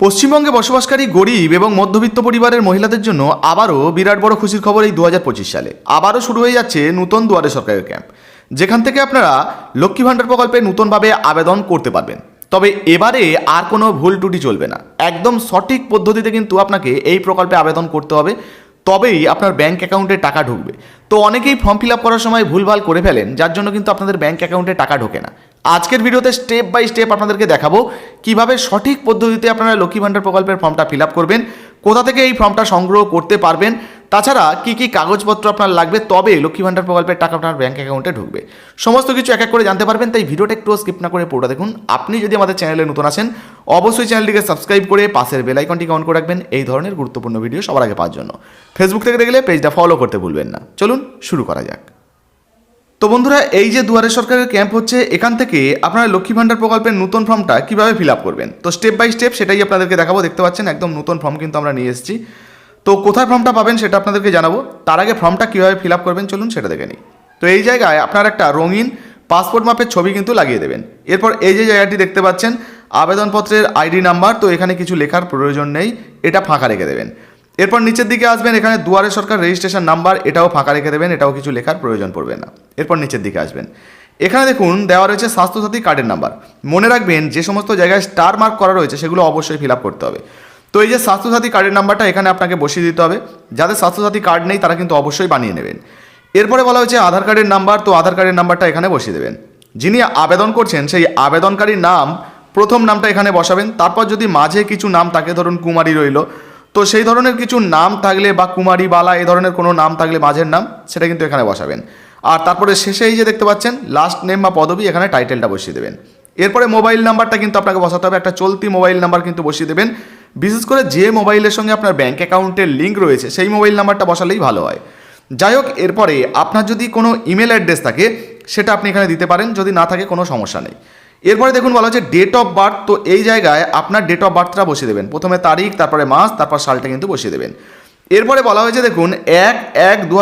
পশ্চিমবঙ্গে বসবাসকারী গরিব এবং মধ্যবিত্ত পরিবারের মহিলাদের জন্য আবারও বিরাট বড় খুশির খবর এই দু হাজার পঁচিশ সালে। আবারও শুরু হয়ে যাচ্ছে নূতন দুয়ারে সরকারের ক্যাম্প। যেখান থেকে আপনারা লক্ষ্মী ভাণ্ডার প্রকল্পে নূতনভাবে আবেদন করতে পারবেন। তবে এবারে আর কোনো ভুল ত্রুটি চলবে না। একদম সঠিক পদ্ধতিতে কিন্তু আপনাকে এই প্রকল্পে আবেদন করতে হবে। তবেই আপনার ব্যাঙ্ক অ্যাকাউন্টে টাকা ঢুকবে। তো অনেকেই ফর্ম ফিল আপ করার সময় ভুলভাল করে ফেলেন, যার জন্য কিন্তু আপনাদের ব্যাঙ্ক অ্যাকাউন্টে টাকা ঢোকে না। আজকের ভিডিওতে স্টেপ বাই স্টেপ আপনাদেরকে দেখাবো কীভাবে সঠিক পদ্ধতিতে আপনারা লক্ষ্মী ভাণ্ডার প্রকল্পের ফর্মটা ফিল করবেন, কোথা থেকে এই ফর্মটা সংগ্রহ করতে পারবেন, তাছাড়া কি কি কাগজপত্র আপনার লাগবে, তবে লক্ষ্মী ভাণ্ডার প্রকল্পের টাকা আপনার ব্যাঙ্ক অ্যাকাউন্টে ঢুকবে। সমস্ত কিছু এক এক করে জানতে পারবেন, তাই ভিডিওটা একটু স্কিপ না করে পুরোটা দেখুন। আপনি যদি আমাদের চ্যানেলে নতুন আছেন, অবশ্যই চ্যানেলটিকে সাবস্ক্রাইব করে পাশের বেল আইকনটিকে অন করে রাখবেন, এই ধরনের গুরুত্বপূর্ণ ভিডিও সবার আগে পাওয়ার জন্য। ফেসবুক থেকে দেখলে পেজটা ফলো করতে ভুলবেন না। চলুন শুরু করা যাক। তো বন্ধুরা, এই যে দুয়ারে সরকারের ক্যাম্প হচ্ছে, এখান থেকে আপনারা লক্ষ্মী ভাণ্ডার প্রকল্পের নতুন ফর্মটা কীভাবে ফিল আপ করবেন? তো স্টেপ বাই স্টেপ সেটাই আপনাদেরকে দেখাবো, দেখতে পাচ্ছেন একদম নতুন ফর্ম কিন্তু আমরা নিয়ে এসেছি। তো কোথায় ফর্মটা পাবেন সেটা আপনাদেরকে জানাব। তার আগে ফর্মটা কীভাবে ফিল আপ করবেন চলুন সেটা দেখে নিই। তো এই জায়গায় আপনার একটা রঙিন পাসপোর্ট মাপের ছবি কিন্তু লাগিয়ে দেবেন। এরপর এই যে জায়গাটি দেখতে পাচ্ছেন, আবেদনপত্রের আইডি নাম্বার, তো এখানে কিছু লেখার প্রয়োজন নেই, এটা ফাঁকা রেখে দেবেন। এরপর নিচের দিকে আসবেন, এখানে দুয়ারে সরকার রেজিস্ট্রেশন নাম্বার, এটাও ফাঁকা রেখে দেবেন, এটাও কিছু লেখার প্রয়োজন পড়বে না। এরপর নিচের দিকে আসবেন। এখানে দেখুন, দেওয়া রয়েছে স্বাস্থ্যসাথী কার্ডের নাম্বার মনে রাখবেন, যে সমস্ত জায়গায় স্টার মার্ক করা রয়েছে, সেগুলো অবশ্যই ফিল করতে হবে। তো এই যে স্বাস্থ্যসাথী কার্ডের নাম্বারটা এখানে আপনাকে বসিয়ে দিতে হবে। যাদের স্বাস্থ্যসাথী কার্ড নেই, তারা কিন্তু অবশ্যই বানিয়ে নেবেন। এরপরে বলা হয়েছে আধার কার্ডের নাম্বার তো আধার কার্ডের নাম্বারটা এখানে বসিয়ে দেবেন। যিনি আবেদন করছেন, সেই আবেদনকারীর নাম, প্রথম নামটা এখানে বসাবেন। তারপর যদি মাঝে কিছু নাম থাকে, ধরুন কুমারী রইল, তো সেই ধরনের কিছু নাম থাকলে বা কুমারী বালা, এই ধরনের কোনো নাম থাকলে মাঝের নাম, সেটা কিন্তু এখানে বসাবেন। আর তারপরে শেষে এই যে দেখতে পাচ্ছেন লাস্ট নেম বা পদবি, এখানে টাইটেলটা বসিয়ে দেবেন। এরপরে মোবাইল নাম্বারটা কিন্তু আপনাকে বসাতে হবে, একটা চলতি মোবাইল নাম্বার কিন্তু বসিয়ে দেবেন। বিশেষ করে যে মোবাইলের সঙ্গে আপনার ব্যাঙ্ক অ্যাকাউন্টের লিঙ্ক রয়েছে, সেই মোবাইল নাম্বারটা বসালেই ভালো হয়। যাই হোক, এরপরে আপনার যদি কোনো ইমেল অ্যাড্রেস থাকে, সেটা আপনি এখানে দিতে পারেন, যদি না থাকে কোনো সমস্যা নেই। এরপরে দেখুন, বলা হচ্ছে ডেট অফ বার্থ তো এই জায়গায় আপনার ডেট অফ বার্থটা বসিয়ে দেবেন। প্রথমে তারিখ, তারপরে মাস, তারপর সালটা কিন্তু বসিয়ে দেবেন। এরপরে বলা হয়েছে, দেখুন, এক এক দু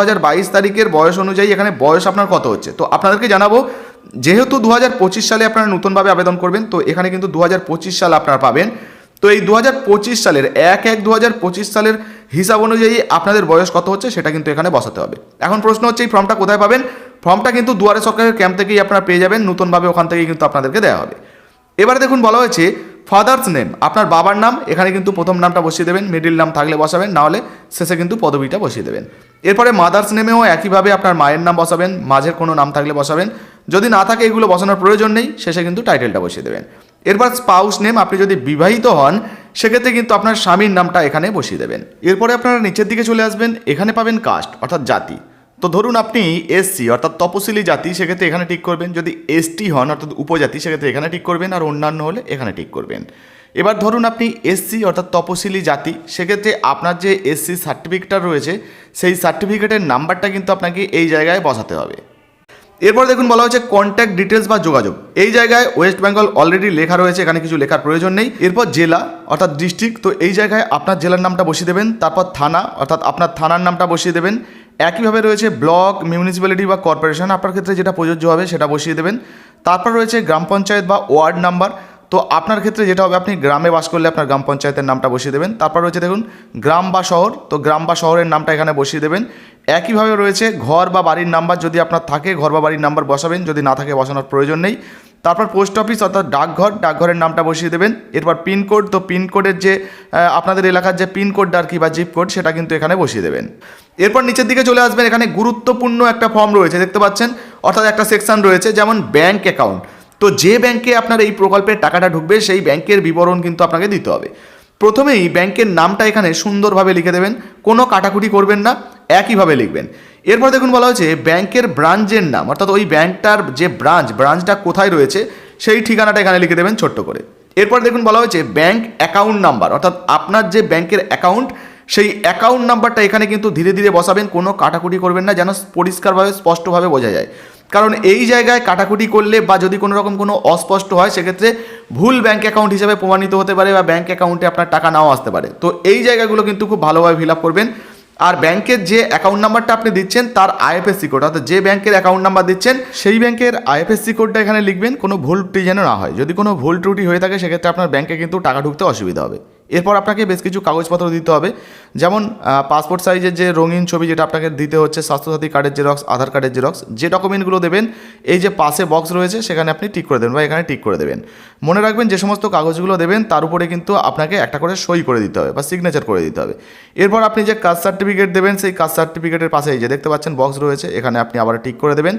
তারিখের বয়স অনুযায়ী এখানে বয়স আপনার কত হচ্ছে? তো আপনাদেরকে জানাব, যেহেতু দু হাজার পঁচিশ সালে আপনারা নতুনভাবে আবেদন করবেন, তো এখানে কিন্তু দু সাল আপনারা পাবেন। তো এই দু হাজার পঁচিশ সালের এক এক দু সালের হিসাব অনুযায়ী আপনাদের বয়স কত হচ্ছে সেটা কিন্তু এখানে বসাতে হবে। এখন প্রশ্ন হচ্ছে, এই ফর্মটা কোথায় পাবেন? ফর্মটা কিন্তু দুয়ারে সরকারের ক্যাম্প থেকেই আপনারা পেয়ে যাবেন, নতুনভাবে ওখান থেকেই কিন্তু আপনাদেরকে দেওয়া হবে। এবারে দেখুন, বলা হয়েছে ফাদার্স নেম। আপনার বাবার নাম, এখানে কিন্তু প্রথম নামটা বসিয়ে দেবেন মিডিল নাম থাকলে বসাবেন, নাহলে শেষে কিন্তু পদবিটা বসিয়ে দেবেন। এরপরে মাদার্স নেমেও একইভাবে আপনার মায়ের নাম বসাবেন, মাঝের কোনো নাম থাকলে বসাবেন। যদি না থাকে এগুলো বসানোর প্রয়োজন নেই, শেষে কিন্তু টাইটেলটা বসিয়ে দেবেন। এরপর স্পাউস নেম আপনি যদি বিবাহিত হন, সেক্ষেত্রে কিন্তু আপনার স্বামীর নামটা এখানে বসিয়ে দেবেন। এরপরে আপনারা নিচের দিকে চলে আসবেন, এখানে পাবেন কাস্ট অর্থাৎ জাতি। তো ধরুন আপনি এসসি অর্থাৎ তপশিলি জাতি, সেক্ষেত্রে এখানে ঠিক করবেন। যদি এসটি হন, অর্থাৎ উপজাতি, সেক্ষেত্রে এখানে ঠিক করবেন, আর অন্যান্য হলে এখানে ঠিক করবেন। এবার ধরুন আপনি এসসি অর্থাৎ তপশিলি জাতি, সেক্ষেত্রে আপনার যে এসসি সার্টিফিকেটটা রয়েছে, সেই সার্টিফিকেটের নাম্বারটা কিন্তু আপনাকে এই জায়গায় বসাতে হবে। এরপর দেখুন বলা হচ্ছে কন্ট্যাক্ট ডিটেলস বা যোগাযোগ। এই জায়গায় ওয়েস্ট বেঙ্গল অলরেডি লেখা রয়েছে, এখানে কিছু লেখার প্রয়োজন নেই। এরপর জেলা, অর্থাৎ ডিস্ট্রিক্ট তো এই জায়গায় আপনার জেলার নামটা বসিয়ে দেবেন, তারপর থানা, অর্থাৎ আপনার থানার নামটা বসিয়ে দেবেন। একইভাবে রয়েছে ব্লক মিউনিসিপ্যালিটি বা কর্পোরেশন আপনার ক্ষেত্রে যেটা প্রযোজ্য হবে সেটা বসিয়ে দেবেন। তারপর রয়েছে গ্রাম পঞ্চায়েত বা ওয়ার্ড নাম্বার। তো আপনার ক্ষেত্রে যেটা হবে, আপনি গ্রামে বাস করলে আপনার গ্রাম পঞ্চায়েতের নামটা বসিয়ে দেবেন। তারপর রয়েছে দেখুন, গ্রাম বা শহর। তো গ্রাম বা শহরের নামটা এখানে বসিয়ে দেবেন। একইভাবে রয়েছে ঘর বা বাড়ির নাম্বার যদি আপনার থাকে, ঘর বা বাড়ির নাম্বার বসাবেন। যদি না থাকে, বসানোর প্রয়োজন নেই। তারপর পোস্ট অফিস অর্থাৎ ডাকঘর, ডাকঘরের নামটা বসিয়ে দেবেন। এরপর পিনকোড তো পিনকোডের যে আপনাদের এলাকার যে পিনকোডটা আর কি বা জিপ কোড, সেটা কিন্তু এখানে বসিয়ে দেবেন। এরপর নিচের দিকে চলে আসবেন। এখানে গুরুত্বপূর্ণ একটা ফর্ম রয়েছে, দেখতে পাচ্ছেন? অর্থাৎ একটা সেকশন রয়েছে, যেমন ব্যাংক অ্যাকাউন্ট। তো যে ব্যাংকে আপনার এই প্রকল্পের টাকাটা ঢুকবে, সেই ব্যাংকের বিবরণ কিন্তু আপনাকে দিতে হবে। প্রথমেই ব্যাংকের নামটা এখানে সুন্দরভাবে লিখে দেবেন, কোনো কাটাকুটি করবেন না, একইভাবে লিখবেন। এরপর দেখুন বলা হয়েছে, ব্যাংকের ব্রাঞ্চের নাম, অর্থাৎ ওই ব্যাংকটার যে ব্রাঞ্চ, ব্রাঞ্চটা কোথায় রয়েছে, সেই ঠিকানাটা এখানে লিখে দেবেন ছোট্ট করে। এরপর দেখুন বলা হয়েছে, ব্যাংক অ্যাকাউন্ট নাম্বার, অর্থাৎ আপনার যে ব্যাংকের অ্যাকাউন্ট, সেই অ্যাকাউন্ট নাম্বারটা এখানে কিন্তু ধীরে ধীরে বসাবেন, কোনো কাটাকুটি করবেন না, যেন পরিষ্কারভাবে, স্পষ্টভাবে বোঝা যায়। কারণ এই জায়গায় কাটাকুটি করলে বা যদি কোনো রকম কোনো অস্পষ্ট হয়, সেক্ষেত্রে ভুল ব্যাঙ্ক অ্যাকাউন্ট হিসেবে প্রমাণিত হতে পারে বা ব্যাঙ্ক অ্যাকাউন্টে আপনার টাকা নাও আসতে পারে। তো এই জায়গাগুলো কিন্তু খুব ভালোভাবে ফিল আপ করবেন। আর ব্যাংকের যে অ্যাকাউন্ট নাম্বারটা আপনি দিচ্ছেন, তার আইএফএসসি কোড অর্থাৎ যে ব্যাংকের অ্যাকাউন্ট নাম্বার দিচ্ছেন, সেই ব্যাংকের আইএফএসসি কোডটা এখানে লিখবেন। কোনো ভুল ত্রুটি যেন না হয়। যদি কোনো ভুল ত্রুটি হয়ে থাকে, সেক্ষেত্রে আপনার ব্যাংকে কিন্তু টাকা ঢুকতে অসুবিধা হবে। এরপর আপনাকে বেশ কিছু কাগজপত্র দিতে হবে। যেমন পাসপোর্ট সাইজের যে রঙিন ছবি যেটা আপনাকে দিতে হচ্ছে, স্বাস্থ্যসাথী কার্ডের জেরক্স আধার কার্ডের জেরক্স যে ডকুমেন্টগুলো দেবেন, এই যে পাশে বক্স রয়েছে, সেখানে আপনি টিক করে দেবেন বা এখানে টিক করে দেবেন। মনে রাখবেন যে সমস্ত কাগজগুলো দেবেন, তার উপরে কিন্তু আপনাকে একটা করে সই করে দিতে হবে বা সিগনেচার করে দিতে হবে। এরপর আপনি যে কাস্ট সার্টিফিকেট দেবেন, সেই কাস্ট সার্টিফিকেটের পাশে এই যে দেখতে পাচ্ছেন বক্স রয়েছে, এখানে আপনি আবার টিক করে দেবেন।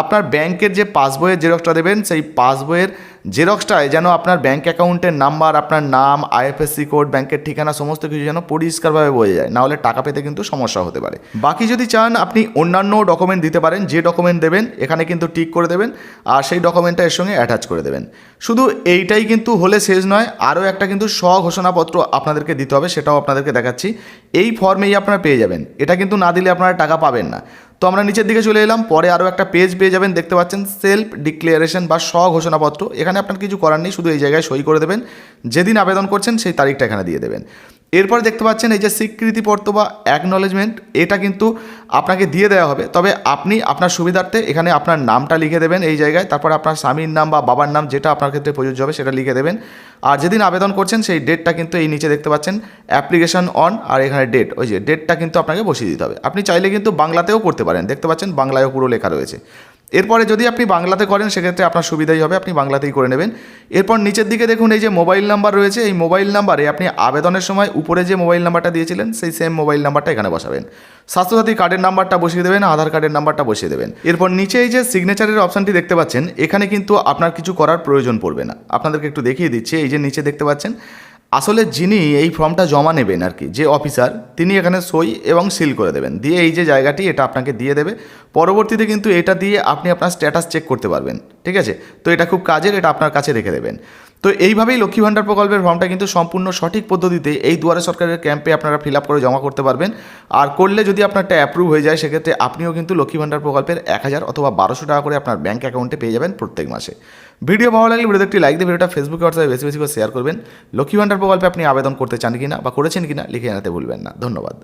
আপনার ব্যাংকের যে পাসবইয়ের জেরক্সটা দেবেন, সেই পাসবইয়ের জেরক্সটায় যেন আপনার ব্যাঙ্ক অ্যাকাউন্টের নাম্বার আপনার নাম আইএফএসসি কোড ব্যাংকের ঠিকানা, সমস্ত কিছু যেন পরিষ্কারভাবে বোঝা যায়। নাহলে টাকা পেতে কিন্তু সমস্যা হতে পারে। বাকি যদি চান, আপনি অন্যান্য ডকুমেন্ট দিতে পারেন, যে ডকুমেন্ট দেবেন, এখানে কিন্তু টিক করে দেবেন, আর সেই ডকুমেন্টটা এর সঙ্গে অ্যাটাচ করে দেবেন। শুধু এইটাই কিন্তু হলে শেষ নয়, আরও একটা কিন্তু স্বঘোষণাপত্র আপনাদেরকে দিতে হবে, সেটাও আপনাদেরকে দেখাচ্ছি। এই ফর্মেই আপনারা পেয়ে যাবেন। এটা কিন্তু না দিলে আপনারা টাকা পাবেন না। তো আমরা নিচের দিকে চলে এলাম, পরে আরও একটা পেজ পেয়ে যাবেন, দেখতে পাচ্ছেন সেলফ ডিক্লারেশন বা স্বঘোষণাপত্র এখানে আপনার কিছু করার নেই, শুধু এই জায়গায় সই করে দেবেন। যেদিন আবেদন করছেন, সেই তারিখটা এখানে দিয়ে দেবেন। এরপর দেখতে পাচ্ছেন এই যে স্বীকৃতিপত্র বা অ্যাকনলেজমেন্ট এটা কিন্তু আপনাকে দিয়ে দেওয়া হবে। তবে আপনি আপনার সুবিধার্থে এখানে আপনার নামটা লিখে দেবেন এই জায়গায়, তারপর আপনার স্বামীর নাম বা বাবার নাম যেটা আপনার ক্ষেত্রে প্রযোজ্য হবে সেটা লিখে দেবেন। আর যেদিন আবেদন করছেন সেই ডেটটা কিন্তু এই নিচে দেখতে পাচ্ছেন অ্যাপ্লিকেশন অন আর এখানে ডেট ওই যে ডেটটা কিন্তু আপনাকে বসিয়ে দিতে হবে। আপনি চাইলে কিন্তু বাংলাতেও করতে পারেন। দেখতে পাচ্ছেন বাংলায়ও পুরো লেখা রয়েছে। এরপরে যদি আপনি বাংলাতে করেন, সেক্ষেত্রে আপনার সুবিধাই হবে, আপনি বাংলাতেই করে নেবেন। এরপর নিচের দিকে দেখুন, এই যে মোবাইল নাম্বার রয়েছে, এই মোবাইল নাম্বারে আপনি আবেদনের সময় উপরে যে মোবাইল নাম্বারটা দিয়েছিলেন, সেই সেম মোবাইল নাম্বারটা এখানে বসাবেন। স্বাস্থ্যসাথী কার্ডের নাম্বারটা বসিয়ে দেবেন, আধার কার্ডের নাম্বারটা বসিয়ে দেবেন। এরপর নিচে এই যে সিগনেচারের অপশানটি দেখতে পাচ্ছেন, এখানে কিন্তু আপনার কিছু করার প্রয়োজন পড়বে না। আপনাদেরকে একটু দেখিয়ে দিচ্ছি, এই যে নিচে দেখতে পাচ্ছেন আসলে যিনি এই ফর্মটা জমা নেবেন আর কি, যে অফিসার, তিনি এখানে সই এবং সিল করে দেবেন। দিয়ে এই যে জায়গাটি, এটা আপনাকে দিয়ে দেবে। পরবর্তীতে কিন্তু এটা দিয়ে আপনি আপনার স্ট্যাটাস চেক করতে পারবেন, ঠিক আছে? তো এটা খুব কাজের, এটা আপনার কাছে রেখে দেবেন। তো এইভাবেই লক্ষ্মী ভাণ্ডার প্রকল্পের ফর্মটা কিন্তু সম্পূর্ণ সঠিক পদ্ধতিতে এই দুয়ারে সরকারের ক্যাম্পে আপনারা ফিল আপ করে জমা করতে পারবেন। আর করলে যদি আপনারটা অ্যাপ্রুভ হয়ে যায়, সেক্ষেত্রে আপনিও কিন্তু লক্ষ্মী ভাণ্ডার প্রকল্পের এক হাজার অথবা বারোশো টাকা করে আপনার ব্যাঙ্ক অ্যাকাউন্টে পেয়ে যাবেন প্রত্যেক মাসে। ভিডিও ভালো লাগলে ভিডিওতে একটি লাইক দিয়ে ভিডিওটা ফেসবুকে হোয়াটসঅ্যাপে বেশি বেশি করে শেয়ার করবেন। লক্ষ্মী ভাণ্ডার প্রকল্পে আপনি আবেদন করতে চান কিনা বা করেছেন কিনা লিখে জানাতে ভুলবেন না। ধন্যবাদ।